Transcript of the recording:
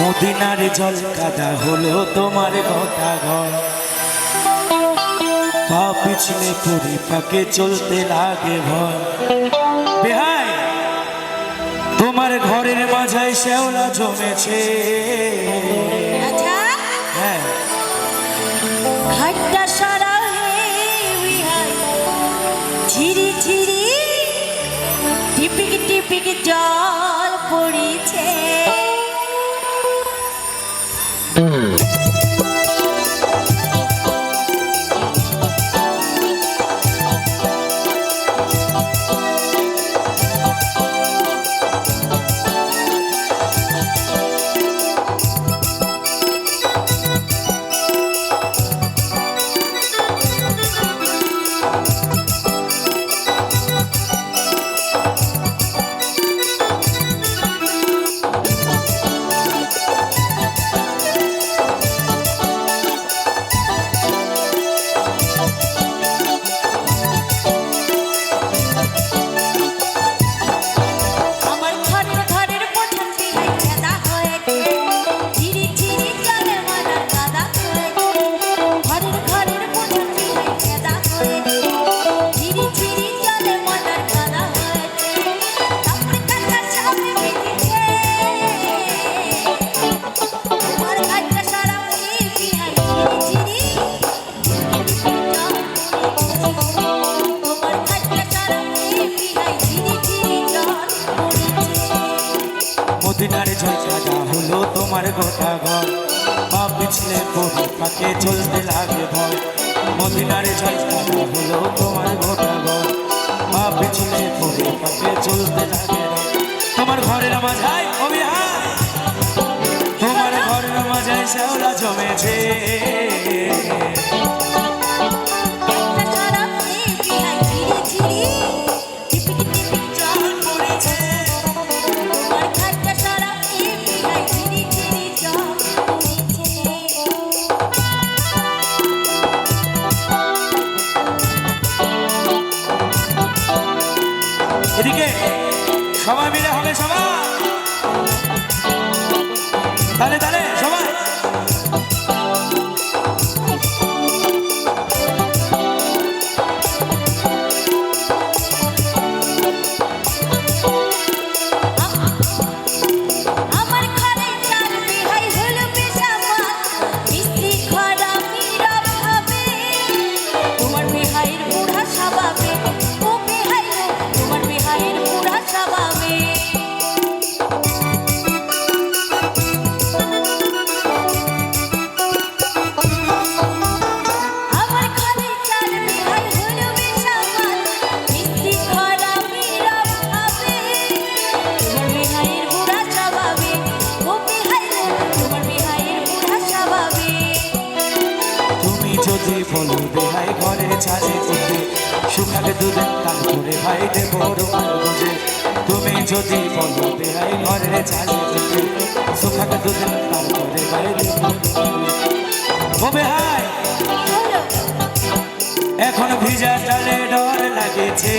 মদিনার জল কাদা হলো তোমার ঘটা ঘর। পা পিছলে পরি পাকে চলতে লাগে ভয়। বেহাই তোমার ঘরের মাঝায় শ্যাওলা জমেছে। আচ্ছা। হ্যাঁ। ঝিরি ঝিরি টিপিক টিপিক জল পড়েছে। Mm. গোটা ঘর পা পিছলে পরি পাকে চলতে লাগে ভয় মদিনার জল কাদা হলো তোমার গোটা ঘর পা পিছলে পরি পাকে চলতে লাগে। তোমার ঘরের মাঝায় অবিহার তোমার ঘরের মাঝায় শ্যাওলা জমেছে। 가만히 বলো বেহাই ঘরে ছাড়ে উঠে শুকালে দুদিন তাল করে ভাই দেব রুমাল বুঝে তুমি যদি বলো বেহাই ঘরে ছাড়ে উঠে শুকালে দুদিন তাল করে ভাই দেব ও বেহাই! এখন ভিজা তালে ডর লাগেছে।